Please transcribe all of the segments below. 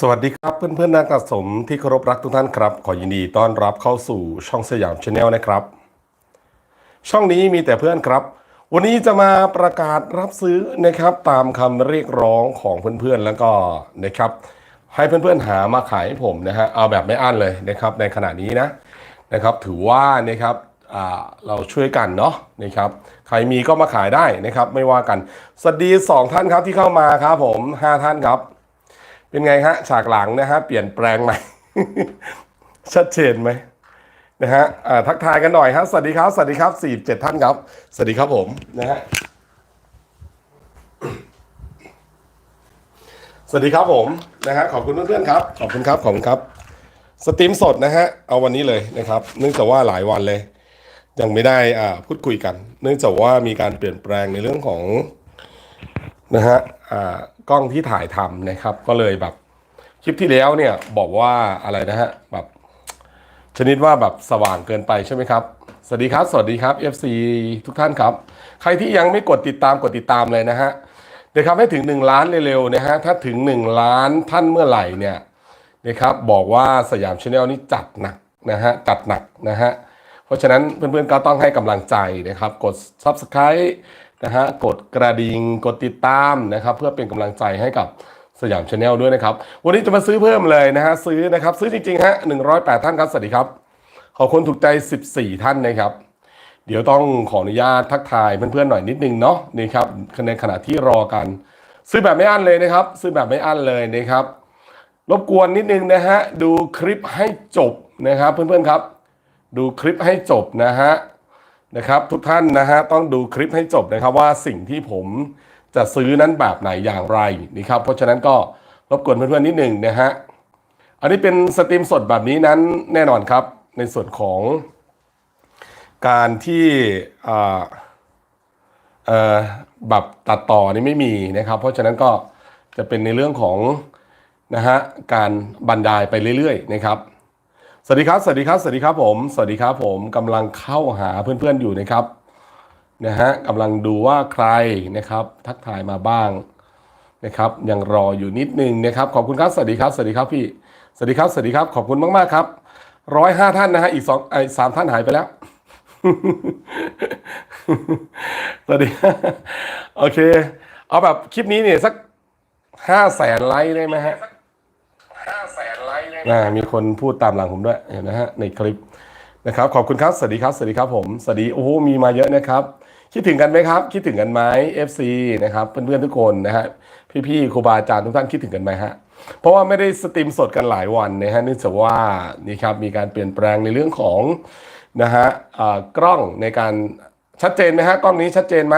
สวัสดีครับเพื่อนๆนักสะสมที่เคารพรักทุกท่านครับ ขอยินดีต้อนรับเข้าสู่ช่องสยามชาแนลนะครับ ช่องนี้มีแต่เพื่อนครับ วันนี้จะมาประกาศรับซื้อนะครับตามคำเรียกร้องของเพื่อนๆแล้วก็นะครับ ให้เพื่อนๆหามาขายให้ผมนะฮะเอาแบบไม่อั้นเลยนะครับในขณะนี้นะนะครับถือว่านะครับอ่าเราช่วยกันเนาะนะครับ ใครมีก็มาขายได้นะครับ ไม่ว่ากัน สวัสดีสองท่านครับที่เข้ามาครับผมห้าท่านครับ เป็นไงฮะฉากหลังนะฮะเปลี่ยนแปลงใหม่ ชัดเจนไหมนะฮะอ่าทักทายกันหน่อยครับสวัสดีครับสวัสดีครับสี่เจ็ดท่านครับสวัสดีครับผมนะฮะสวัสดีครับผมนะฮะขอบคุณเพื่อนๆครับขอบคุณครับขอบคุณครับสตรีมสดนะฮะเอาวันนี้เลยนะครับ เนื่องจากว่าหลายวันเลย ยังไม่ได้อ่าพูดคุยกัน เนื่องจากว่ามีการเปลี่ยนแปลงในเรื่องของนะฮะอ่า กล้องที่ถ่ายทำนะครับ ก็เลยแบบคลิปที่แล้วเนี่ยบอกว่าอะไรนะฮะแบบชนิดว่าแบบสว่างเกินไปใช่ไหมครับสวัสดีครับ สวัสดีครับ FC ทุกท่านครับ ใครที่ยังไม่กดติดตามกดติดตามเลยนะฮะเดี๋ยวครับให้ถึง 1 ล้านเร็วๆนะฮะถ้าถึง 1 ล้านท่านเมื่อไหร่เนี่ยนะครับบอกว่าสยามชาแนลนี่จัดหนักนะฮะจัดหนักนะฮะเพราะฉะนั้นเพื่อนๆก็ต้องให้กำลังใจนะครับ กด Subscribe นะฮะกดกระดิ่งกดติดตามนะครับเพื่อเป็นกำลังใจให้กับสยามชาแนลด้วยนะครับ วันนี้จะมาซื้อเพิ่มเลยนะฮะซื้อนะครับซื้อจริงๆฮะ108ท่านครับสวัสดีครับ ขอบคุณถูกใจ14ท่านนะครับ เดี๋ยวต้องขออนุญาตทักทายเพื่อนๆหน่อยนิดนึงเนาะนี่ครับในขณะที่รอกัน ซื้อแบบไม่อั้นเลยนะครับ ซื้อแบบไม่อั้นเลยนะครับรบกวนนิดนึงนะฮะดูคลิปให้จบนะครับเพื่อนๆครับ ดูคลิปให้จบนะฮะ นะครับ ทุกท่านนะฮะต้องดูคลิปให้จบนะครับว่าสิ่งที่ผมจะซื้อนั้นแบบไหนอย่างไรนะครับเพราะฉะนั้นก็รบกวนเพื่อนๆนิดหนึ่งนะฮะอันนี้เป็นสตรีมสดแบบนี้นั้นแน่นอนครับ ในส่วนของการที่อ่าเอ่อแบบตัดต่อนี่ไม่มีนะครับ เพราะฉะนั้นก็จะเป็นในเรื่องของนะฮะการบรรยายไปเรื่อยๆนะครับ สวัสดีครับ สวัสดีครับ สวัสดีครับผม สวัสดีครับผมกำลังเข้าหาเพื่อนๆอยู่นะครับนะฮะกำลังดูว่าใครนะครับ ทักทายมาบ้างนะครับ ยังรออยู่นิดนึงนะครับ ขอบคุณครับ สวัสดีครับ สวัสดีครับพี่ สวัสดีครับ สวัสดีครับ ขอบคุณมากๆครับร้อยห้าท่านนะฮะ อีกสองไอ้สามท่านหายไปแล้ว สวัสดี โอเค เอาแบบคลิปนี้เนี่ยสักห้าแสนไลค์ได้ไหมฮะห้า แสนไลค์เลยนะมีคนพูดตามหลังผมด้วยเห็นนะฮะในคลิปนะครับขอบคุณครับสวัสดีครับสวัสดีครับผมสวัสดีโอ้โหมีมาเยอะนะครับคิดถึงกันไหมครับ คิดถึงกันไหม FC นะครับเพื่อนๆทุกคนนะฮะพี่ๆครูบาอาจารย์ทุกท่านคิดถึงกันไหมฮะเพราะว่าไม่ได้สตรีมสดกันหลายวันนะฮะเนื่องจากว่านี่ครับมีการเปลี่ยนแปลงในเรื่องของนะฮะอ่ากล้องในการชัดเจนไหมฮะกล้องนี้ชัดเจนไหม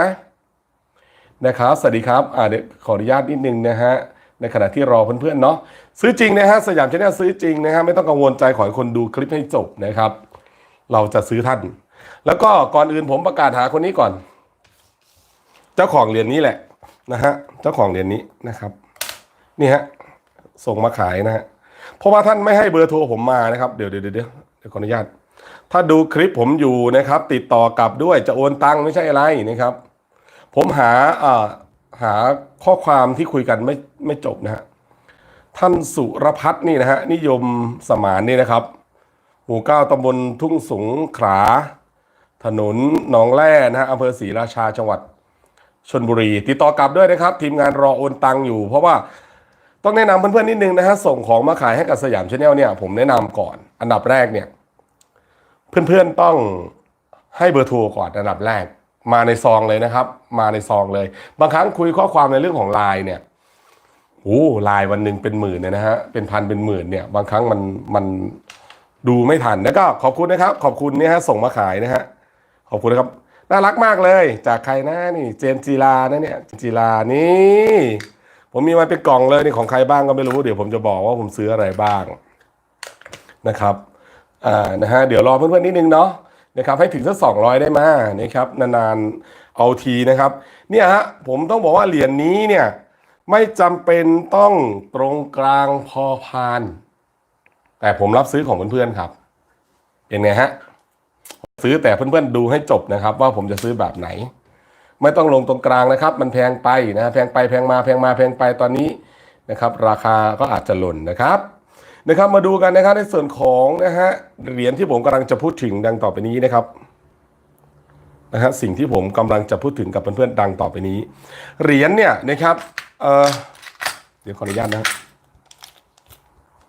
นะครับสวัสดีครับอ่าเดี๋ยวขออนุญาตนิดนึงนะฮะ ในขณะที่รอเพื่อนๆเนาะซื้อจริงนะฮะสยามชาแนลซื้อจริงนะฮะไม่ต้องกังวลใจขอให้คนดูคลิปให้จบนะครับ เราจะซื้อท่าน แล้วก็ก่อนอื่นผมประกาศหาคนนี้ก่อน เจ้าของเหรียญนี้แหละนะฮะเจ้าของเหรียญนี้นะครับ นี่ฮะส่งมาขายนะฮะเพราะว่าท่านไม่ให้เบอร์โทรผมมานะครับเดี๋ยวเดี๋ยวเดี๋ยวเดี๋ยวขออนุญาต ถ้าดูคลิปผมอยู่นะครับ ติดต่อกลับด้วยจะโอนตังค์ไม่ใช่อะไรนะครับ ผมหาอ่า หาข้อความที่คุยกันไม่ไม่จบนะฮะท่านสุรพัฒน์นี่นะฮะนิยมสมานนี่นะครับ หมู่เก้าตำบลทุ่งสูงขลาถนนหนองแร่นะฮะอำเภอศรีราชาจังหวัดชนบุรี ติดต่อกลับด้วยนะครับ ทีมงานรอโอนตังค์อยู่ เพราะว่าต้องแนะนำเพื่อนๆนิดนึงนะฮะส่งของมาขายให้กับสยามชาแนลเนี่ยผมแนะนำก่อน อันดับแรกเนี่ย เพื่อนๆต้องให้เบอร์โทรก่อนอันดับแรก มาในซองเลยนะครับ มาในซองเลย บางครั้งคุยข้อความในเรื่องของไลน์เนี่ยโอ้ไลน์วันหนึ่งเป็นหมื่นเนี่ยนะฮะเป็นพันเป็นหมื่นเนี่ยบางครั้งมันมันดูไม่ทันแล้วก็ขอบคุณนะครับ ขอบคุณเนี่ยฮะส่งมาขายนะฮะขอบคุณนะครับน่ารักมากเลย จากใครนะนี่เจนจีลานะเนี่ยจีลานี่ผมมีมาเป็นกล่องเลยนี่ของใครบ้างก็ไม่รู้เดี๋ยวผมจะบอกว่าผมซื้ออะไรบ้างนะครับอ่านะฮะเดี๋ยวรอเพื่อนๆนิดนึงเนาะ นะครับให้ถึงสักสองร้อยได้มานะครับนานๆเอาทีนะครับเนี่ยฮะผมต้องบอกว่าเหรียญนี้เนี่ยไม่จำเป็นต้องตรงกลางพอพาน แต่ผมรับซื้อของเพื่อนๆครับ เป็นไงฮะซื้อแต่เพื่อนๆดูให้จบนะครับ ว่าผมจะซื้อแบบไหน ไม่ต้องลงตรงกลางนะครับ มันแพงไปนะแพงไปแพงมาแพงมาแพงไปตอนนี้นะครับ ราคาก็อาจจะหล่นนะครับ นะครับมาดูกันนะครับในส่วนของนะฮะเหรียญที่ผมกำลังจะพูดถึงดังต่อไปนี้นะครับนะฮะสิ่งที่ผมกำลังจะพูดถึงกับเพื่อนๆดังต่อไปนี้ เหรียญเนี่ยนะครับเออเดี๋ยวขออนุญาตนะครับ